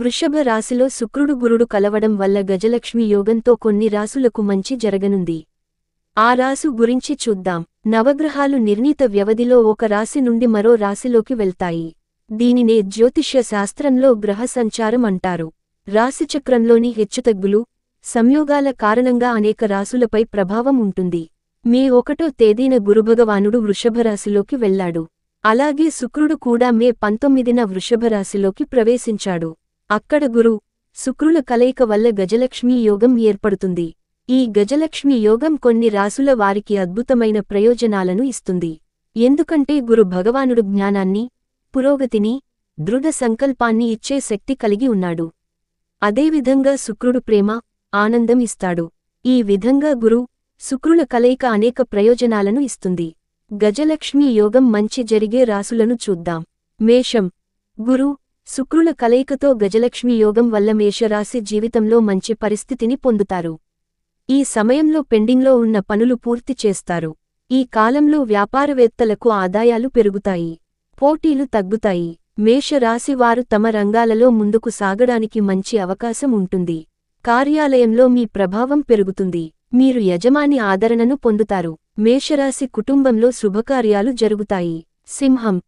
వృషభ రాశిలో శుక్రుడు గురుడు కలవడం వల్ల గజలక్ష్మి యోగంతో కొన్ని రాసులకు మంచి జరగనుంది. ఆ రాసు గురించి చూద్దాం. నవగ్రహాలు నిర్ణీత వ్యవధిలో ఒక రాశి నుండి మరో రాశిలోకి వెళ్తాయి. దీనినే జ్యోతిష్య శాస్త్రంలో గ్రహ సంచారం అంటారు. రాశిచక్రంలోని హెచ్చుతగ్గులు సంయోగాల కారణంగా అనేక రాసులపై ప్రభావం ఉంటుంది. మే ఒకటో తేదీన గురుభగవానుడు వృషభరాశిలోకి వెళ్ళాడు. అలాగే శుక్రుడు కూడా మే పంతొమ్మిదిన వృషభరాశిలోకి ప్రవేశించాడు. అక్కడ గురు శుక్రుల కలయిక వల్ల గజలక్ష్మీ యోగం ఏర్పడుతుంది. ఈ గజలక్ష్మి యోగం కొన్ని రాసుల వారికి అద్భుతమైన ప్రయోజనాలను ఇస్తుంది. ఎందుకంటే గురు భగవానుడు జ్ఞానాన్ని పురోగతిని దృఢ సంకల్పాన్ని ఇచ్చే శక్తి కలిగి ఉన్నాడు. అదేవిధంగా శుక్రుడు ప్రేమ ఆనందం ఇస్తాడు. ఈ విధంగా గురు శుక్రుల కలయిక అనేక ప్రయోజనాలను ఇస్తుంది. గజలక్ష్మి యోగం మంచి జరిగే రాసులను చూద్దాం. మేషం. గురు శుక్రుల కలయికతో గజలక్ష్మి యోగం వల్ల మేషరాశి జీవితంలో మంచి పరిస్థితిని పొందుతారు. ఈ సమయంలో పెండింగ్లో ఉన్న పనులు పూర్తి చేస్తారు. ఈ కాలంలో వ్యాపారవేత్తలకు ఆదాయాలు పెరుగుతాయి. పోటీలు తగ్గుతాయి. మేషరాశి వారు తమ రంగాలలో ముందుకు సాగడానికి మంచి అవకాశం ఉంటుంది. కార్యాలయంలో మీ ప్రభావం పెరుగుతుంది. మీరు యజమాని ఆదరణను పొందుతారు. మేషరాశి కుటుంబంలో శుభకార్యాలు జరుగుతాయి. సింహం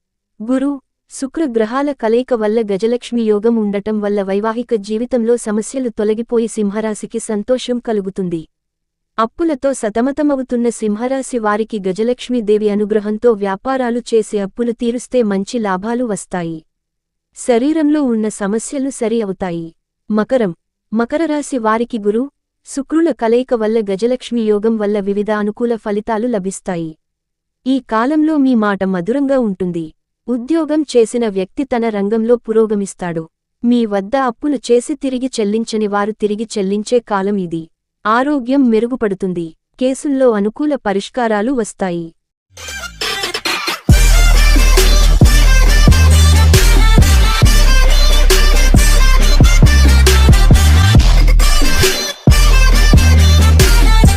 గురు శుక్రగ్రహాల కలయిక వల్ల గజలక్ష్మి యోగం ఉండటం వల్ల వైవాహిక జీవితంలో సమస్యలు తొలగిపోయి సింహరాశికి సంతోషం కలుగుతుంది. అప్పులతో సతమతమవుతున్న సింహరాశి వారికి గజలక్ష్మీదేవి అనుగ్రహంతో వ్యాపారాలు చేసి అప్పులు తీరుస్తే మంచి లాభాలు వస్తాయి. శరీరంలో ఉన్న సమస్యలు సరి అవుతాయి. మకరం. మకరరాశి వారికి గురు శుక్రుల కలయిక వల్ల గజలక్ష్మి యోగం వల్ల వివిధ అనుకూల ఫలితాలు లభిస్తాయి. ఈ కాలంలో మీ మాట మధురంగా ఉంటుంది. ఉద్యోగం చేసిన వ్యక్తి తన రంగంలో పురోగమిస్తాడు. మీ వద్ద అప్పులు చేసి తిరిగి చెల్లించని వారు తిరిగి చెల్లించే కాలం ఇది. ఆరోగ్యం మెరుగుపడుతుంది. కేసుల్లో అనుకూల పరిష్కారాలు వస్తాయి.